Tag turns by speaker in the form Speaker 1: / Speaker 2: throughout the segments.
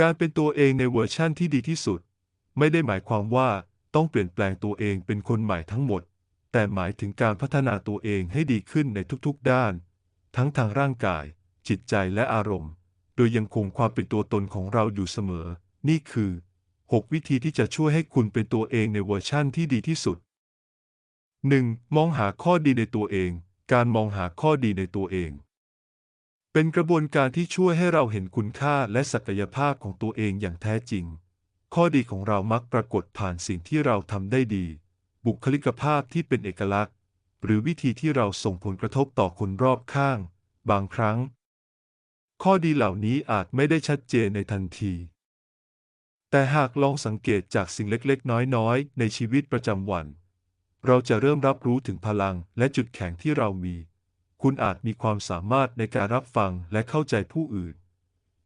Speaker 1: การเป็นตัวเองในเวอร์ชั่นที่ดีที่สุด ไม่ได้หมายความว่าต้องเปลี่ยนแปลงตัวเองเป็นคนใหม่ทั้งหมด แต่หมายถึงการพัฒนาตัวเองให้ดีขึ้นในทุกๆด้าน ทั้งทางร่างกาย จิตใจและอารมณ์ โดยยังคงความเป็นตัวตนของเราอยู่เสมอ นี่คือ 6 วิธีที่จะช่วยให้คุณเป็นตัวเองในเวอร์ชั่นที่ดีที่สุด 1. มองหาข้อดีในตัวเอง การมองหาข้อดีในตัวเอง เป็นกระบวนการที่ช่วยให้เราเห็นคุณค่าและศักยภาพของตัวเองอย่างแท้จริง ข้อดีของเรามักปรากฏผ่านสิ่งที่เราทำได้ดี บุคลิกภาพที่เป็นเอกลักษณ์ หรือวิธีที่เราส่งผลกระทบต่อคนรอบข้าง บางครั้ง ข้อดีเหล่านี้อาจไม่ได้ชัดเจนในทันที แต่หากลองสังเกตจากสิ่งเล็กๆ น้อยๆ ในชีวิตประจำวัน เราจะเริ่มรับรู้ถึงพลังและจุดแข็งที่เรามี คุณอาจมีความสามารถในการรับฟังและเข้าใจผู้อื่น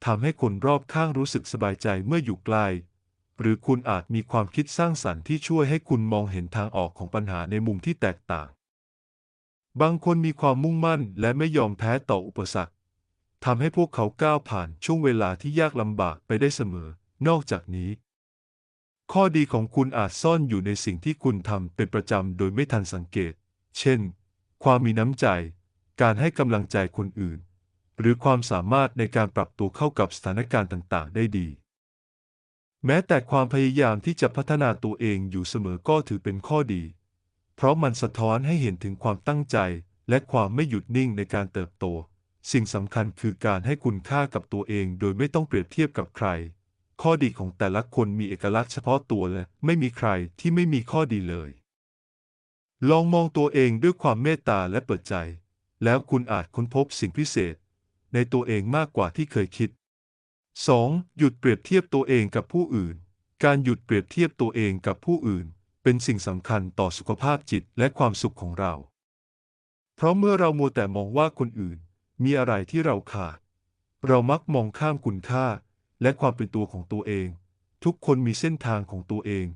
Speaker 1: ทำให้คนรอบข้างรู้สึกสบายใจเมื่ออยู่ใกล้หรือคุณอาจมีความคิดสร้างสรรค์ที่ช่วยให้คุณมองเห็นทางออกของปัญหาในมุมที่แตกต่าง บางคนมีความมุ่งมั่นและไม่ยอมแพ้ต่ออุปสรรคทำให้พวกเขาก้าวผ่านช่วงเวลาที่ยากลำบากไปได้เสมอ นอกจากนี้ ข้อดีของคุณอาจซ่อนอยู่ในสิ่งที่คุณทำเป็นประจำโดยไม่ทันสังเกต เช่น ความมีน้ำใจ การให้กำลังใจคนอื่น หรือความสามารถในการปรับตัวเข้ากับสถานการณ์ต่างๆ ได้ดี แม้แต่ความพยายามที่จะพัฒนาตัวเองอยู่เสมอก็ถือเป็นข้อดี เพราะมันสะท้อนให้เห็นถึงความตั้งใจ และความไม่หยุดนิ่งในการเติบโต สิ่งสำคัญคือการให้คุณค่ากับตัวเอง โดยไม่ต้องเปรียบเทียบกับใคร ข้อดีของแต่ละคนมีเอกลักษณ์เฉพาะตัวและไม่มีใครที่ไม่มีข้อดีเลย ลองมองตัวเองด้วยความเมตตาและเปิดใจ แล้วคุณอาจค้นพบสิ่งพิเศษ ในตัวเองมากกว่าที่เคยคิด 2. หยุดเปรียบเทียบตัวเองกับผู้อื่น การหยุดเปรียบเทียบตัวเองกับผู้อื่น เป็นสิ่งสำคัญต่อสุขภาพจิตและความสุขของเรา เพราะเมื่อเรามัวแต่มองว่าคนอื่น มีอะไรที่เราขาด เรามักมองข้ามคุณค่า และความเป็นตัวของตัวเอง ทุกคนมีเส้นทางของตัวเอง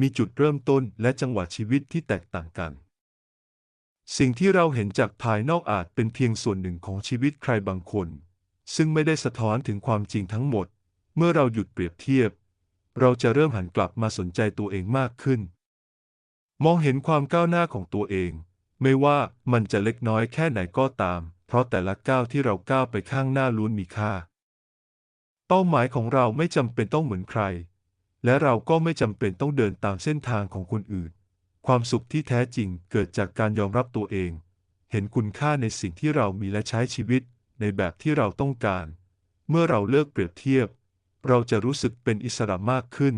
Speaker 1: มีจุดเริ่มต้นและจังหวะชีวิตที่แตกต่างกัน สิ่งที่เราเห็นจากภายนอกอาจเป็นเพียงส่วนหนึ่งของชีวิตใครบางคน ซึ่งไม่ได้สะท้อนถึงความจริงทั้งหมด เมื่อเราหยุดเปรียบเทียบ เราจะเริ่มหันกลับมาสนใจตัวเองมากขึ้น มองเห็นความก้าวหน้าของตัวเอง ไม่ว่ามันจะเล็กน้อยแค่ไหนก็ตาม เพราะแต่ละก้าวที่เราก้าวไปข้างหน้าล้วนมีค่า เป้าหมายของเราไม่จำเป็นต้องเหมือนใคร และเราก็ไม่จำเป็นต้องเดินตามเส้นทางของคนอื่น ความสุขที่แท้จริงเกิดจากการยอมรับตัวเอง เห็นคุณค่าในสิ่งที่เรามีและใช้ชีวิตในแบบที่เราต้องการ เมื่อเราเลิกเปรียบเทียบ เราจะรู้สึกเป็นอิสระมากขึ้น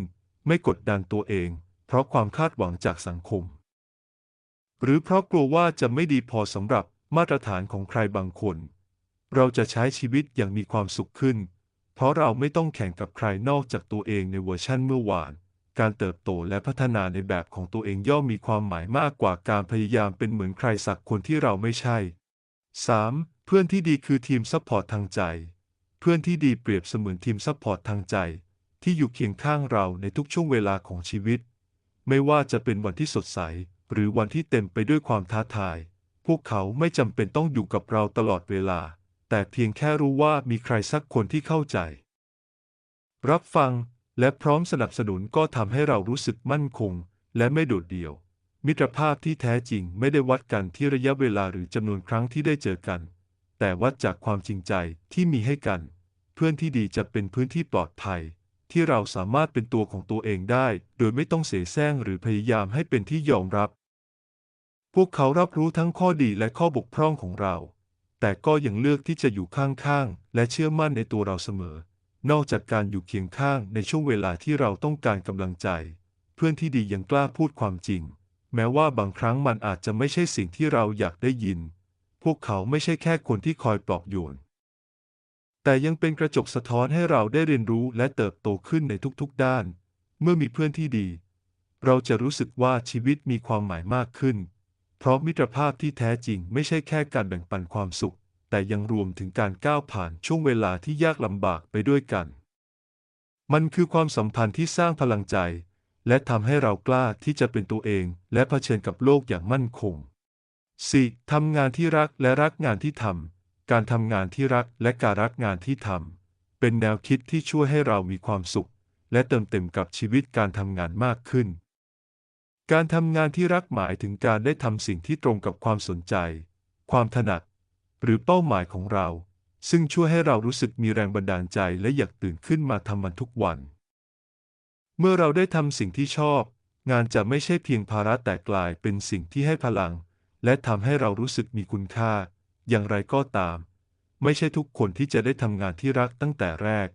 Speaker 1: ไม่กดดันตัวเอง เพราะความคาดหวังจากสังคม หรือเพราะกลัวว่าจะไม่ดีพอสำหรับมาตรฐานของใครบางคน เราจะใช้ชีวิตอย่างมีความสุขขึ้น เพราะเราไม่ต้องแข่งกับใครนอกจากตัวเองในเวอร์ชั่นเมื่อวาน การเติบโตและพัฒนาในแบบของตัวเองย่อมมีความหมายมากกว่าการพยายามเป็นเหมือนใครสักคนที่เราไม่ใช่ 3. เพื่อนที่ดีคือทีมซัพพอร์ตทางใจ เพื่อนที่ดีเปรียบเสมือนทีมซัพพอร์ตทางใจ ที่อยู่เคียงข้างเราในทุกช่วงเวลาของชีวิต ไม่ว่าจะเป็นวันที่สดใส หรือวันที่เต็มไปด้วยความท้าทาย พวกเขาไม่จำเป็นต้องอยู่กับเราตลอดเวลา แต่เพียงแค่รู้ว่ามีใครสักคนที่เข้าใจ รับฟัง และพร้อมสนับสนุนก็ทำให้เรารู้สึกมั่นคง และไม่โดดเดี่ยว มิตรภาพที่แท้จริงไม่ได้วัดกันที่ระยะเวลาหรือจำนวนครั้งที่ได้เจอกัน แต่วัดจากความจริงใจที่มีให้กัน เพื่อนที่ดีจะเป็นพื้นที่ปลอดภัย ที่เราสามารถเป็นตัวของตัวเองได้ โดยไม่ต้องเสแสร้งหรือพยายามให้เป็นที่ยอมรับ พวกเขารับรู้ทั้งข้อดีและข้อบกพร่องของเรา แต่ก็ยังเลือกที่จะอยู่ข้างๆและเชื่อมั่นในตัวเราเสมอ นอกจากการอยู่เคียงข้างในช่วงเวลาที่เราต้องการกำลังใจ เพื่อนที่ดียังกล้าพูดความจริง แม้ว่าบางครั้งมันอาจจะไม่ใช่สิ่งที่เราอยากได้ยิน พวกเขาไม่ใช่แค่คนที่คอยปลอบโยน แต่ยังเป็นกระจกสะท้อนให้เราได้เรียนรู้และเติบโตขึ้นในทุกๆด้าน เมื่อมีเพื่อนที่ดี เราจะรู้สึกว่าชีวิตมีความหมายมากขึ้น เพราะมิตรภาพที่แท้จริงไม่ใช่แค่การแบ่งปันความสุข แต่ยังรวมถึงการก้าวผ่านช่วงเวลาที่ยากลำบากไปด้วยกัน มันคือความสัมพันธ์ที่สร้างพลังใจ และทำให้เรากล้าที่จะเป็นตัวเอง และเผชิญกับโลกอย่างมั่นคง 4. ทำงานที่รักและรักงานที่ทำ การทำงานที่รักและการรักงานที่ทำ เป็นแนวคิดที่ช่วยให้เรามีความสุข และเติมเต็มกับชีวิตการทำงานมากขึ้น การทำงานที่รักหมายถึงการได้ทำสิ่งที่ตรงกับความสนใจ ความถนัด หรือเป้าหมายของเรา ซึ่งช่วยให้เรารู้สึกมีแรงบันดาลใจและอยากตื่นขึ้นมาทำมันทุกวัน เมื่อเราได้ทำสิ่งที่ชอบ งานจะไม่ใช่เพียงภาระแต่กลายเป็นสิ่งที่ให้พลัง และทำให้เรารู้สึกมีคุณค่า อย่างไรก็ตาม ไม่ใช่ทุกคนที่จะได้ทำงานที่รักตั้งแต่แรก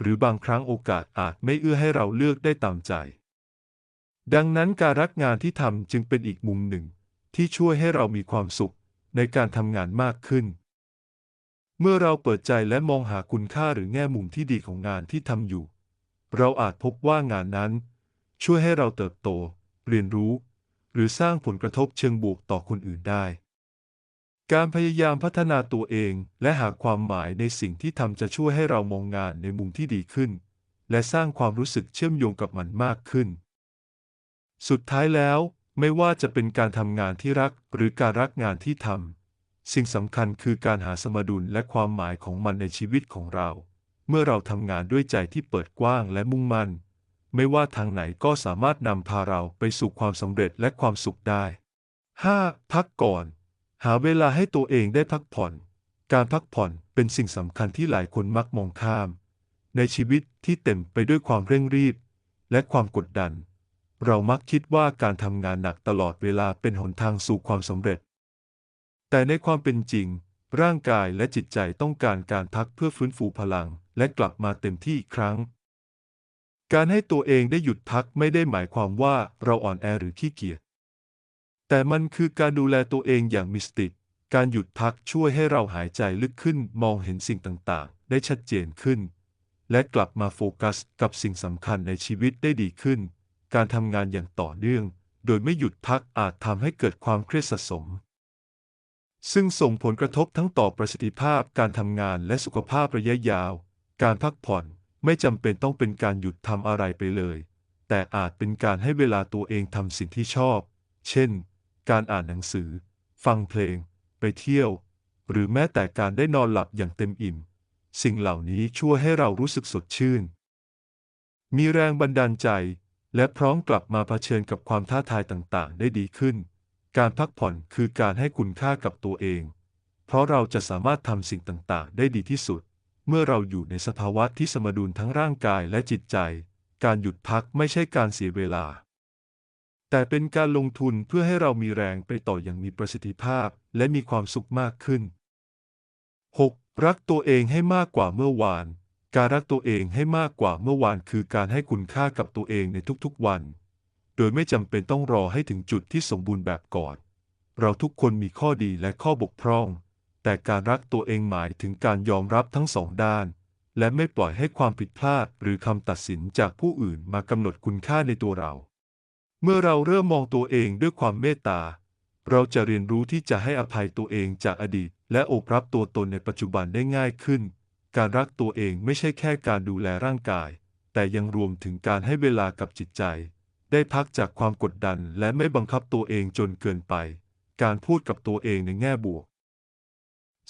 Speaker 1: หรือบางครั้งโอกาสอาจไม่เอื้อให้เราเลือกได้ตามใจ ดังนั้นการรักงานที่ทำจึงเป็นอีกมุมหนึ่ง ที่ช่วยให้เรามีความสุข ในการทำงานมากขึ้น เมื่อเราเปิดใจและมองหาคุณค่าหรือแง่มุมที่ดีของงานที่ทำอยู่ เราอาจพบว่างานนั้น ช่วยให้เราเติบโต เรียนรู้ หรือสร้างผลกระทบเชิงบวกต่อคนอื่นได้ การพยายามพัฒนาตัวเองและหาความหมายในสิ่งที่ทำจะช่วยให้เรามองงานในมุมที่ดีขึ้น และสร้างความรู้สึกเชื่อมโยงกับมันมากขึ้น สุดท้ายแล้ว ไม่ว่าจะเป็นการทำงานที่รักหรือการรักงานที่ทำสิ่งสำคัญคือการหาสมดุลและความหมายของมันในชีวิตของเรา เมื่อเราทำงานด้วยใจที่เปิดกว้างและมุ่งมั่น ไม่ว่าทางไหนก็สามารถนำพาเราไปสู่ความสำเร็จและความสุขได้ 5. พักก่อน หาเวลาให้ตัวเองได้พักผ่อน การพักผ่อนเป็นสิ่งสำคัญที่หลายคนมักมองข้าม ในชีวิตที่เต็มไปด้วยความเร่งรีบ และความกดดัน เรามักคิดว่าการทำงานหนักตลอดเวลาเป็นหนทางสู่ความสำเร็จ แต่ในความเป็นจริง ร่างกายและจิตใจต้องการการพักเพื่อฟื้นฟูพลัง และกลับมาเต็มที่อีกครั้ง การให้ตัวเองได้หยุดพักไม่ได้หมายความว่าเราอ่อนแอหรือขี้เกียจ แต่มันคือการดูแลตัวเองอย่างมีสติ การหยุดพักช่วยให้เราหายใจลึกขึ้นมองเห็นสิ่งต่างๆ ได้ชัดเจนขึ้น และกลับมาโฟกัสกับสิ่งสำคัญในชีวิตได้ดีขึ้น การทำงานอย่างต่อเนื่อง โดยไม่หยุดพักอาจทำให้เกิดความเครียดสะสม ซึ่งส่งผลกระทบทั้งต่อประสิทธิภาพการทำงานและสุขภาพระยะยาว การพักผ่อนไม่จำเป็นต้องเป็นการหยุดทำอะไรไปเลย แต่อาจเป็นการให้เวลาตัวเองทำสิ่งที่ชอบ เช่น การอ่านหนังสือ ฟังเพลง ไปเที่ยว หรือแม้แต่การได้นอนหลับอย่างเต็มอิ่ม สิ่งเหล่านี้ช่วยให้เรารู้สึกสดชื่น มีแรงบันดาลใจ และพร้อมกลับมาเผชิญกับความท้าทายต่างๆ ได้ดีขึ้น การพักผ่อนคือการให้คุณค่ากับตัวเอง เพราะเราจะสามารถทำสิ่งต่างๆ ได้ดีที่สุด เมื่อเราอยู่ในสภาวะที่สมดุลทั้งร่างกายและจิตใจ การหยุดพักไม่ใช่การเสียเวลา แต่เป็นการลงทุนเพื่อให้เรามีแรงไปต่ออย่างมีประสิทธิภาพและมีความสุขมากขึ้น 6. รักตัวเองให้มากกว่าเมื่อวาน การรักตัวเองให้มากกว่าเมื่อวานคือการให้คุณค่ากับตัวเองในทุกๆวัน โดยไม่จำเป็นต้องรอให้ถึงจุดที่สมบูรณ์แบบก่อน เราทุกคนมีข้อดีและข้อบกพร่อง แต่การรักตัวเองหมายถึงการยอมรับทั้งสองด้าน และไม่ปล่อยให้ความผิดพลาดหรือคำตัดสินจากผู้อื่นมากำหนดคุณค่าในตัวเรา เมื่อเราเริ่มมองตัวเองด้วยความเมตตา เราจะเรียนรู้ที่จะให้อภัยตัวเองจากอดีต และโอบรับตัวตนในปัจจุบันได้ง่ายขึ้น การรักตัวเองไม่ใช่แค่การดูแลร่างกาย แต่ยังรวมถึงการให้เวลากับจิตใจ ได้พักจากความกดดันและไม่บังคับตัวเองจนเกินไป การพูดกับตัวเองในแง่บวก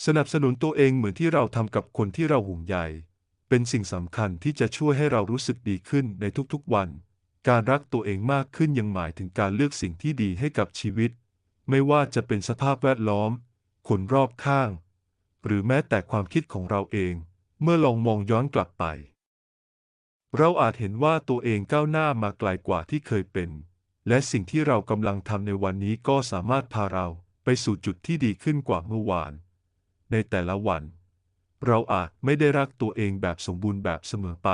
Speaker 1: สนับสนุนตัวเองเหมือนที่เราทำกับคนที่เราห่วงใยเป็นสิ่งสำคัญที่จะช่วยให้เรารู้สึกดีขึ้นในทุกๆวัน การรักตัวเองมากขึ้นยังหมายถึงการเลือกสิ่งที่ดีให้กับชีวิต ไม่ว่าจะเป็นสภาพแวดล้อม คนรอบข้าง หรือแม้แต่ความคิดของเราเอง เมื่อลองมองย้อนกลับไป เราอาจเห็นว่าตัวเองก้าวหน้ามาไกลกว่าที่เคยเป็น และสิ่งที่เรากำลังทำในวันนี้ก็สามารถพาเราไปสู่จุดที่ดีขึ้นกว่าเมื่อวาน ในแต่ละวัน เราอาจไม่ได้รักตัวเองแบบสมบูรณ์แบบเสมอไป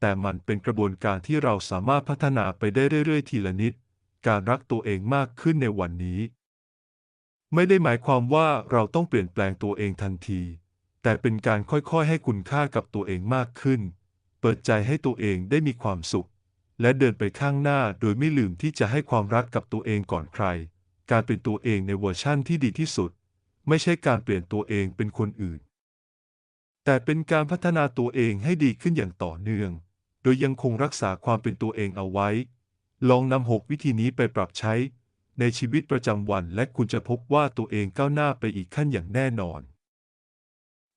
Speaker 1: แต่มันเป็นกระบวนการที่เราสามารถพัฒนาไปได้เรื่อยๆ ทีละนิด การรักตัวเองมากขึ้นในวันนี้ ไม่ได้หมายความว่าเราต้องเปลี่ยนแปลงตัวเองทันที แต่เป็นการค่อยๆ ให้คุณค่ากับตัวเองมากขึ้น เปิดใจให้ตัวเองได้มีความสุข และเดินไปข้างหน้าโดยไม่ลืมที่จะให้ความรักกับตัวเองก่อนใคร การเป็นตัวเองในเวอร์ชั่นที่ดีที่สุด ไม่ใช่การเปลี่ยนตัวเองเป็นคนอื่น แต่เป็นการพัฒนาตัวเองให้ดีขึ้นอย่างต่อเนื่อง โดยยังคงรักษาความเป็นตัวเองเอาไว้ ลองนำหกวิธีนี้ไปปรับใช้ ในชีวิตประจำวันและคุณจะพบว่าตัวเองก้าวหน้าไปอีกขั้นอย่างแน่นอน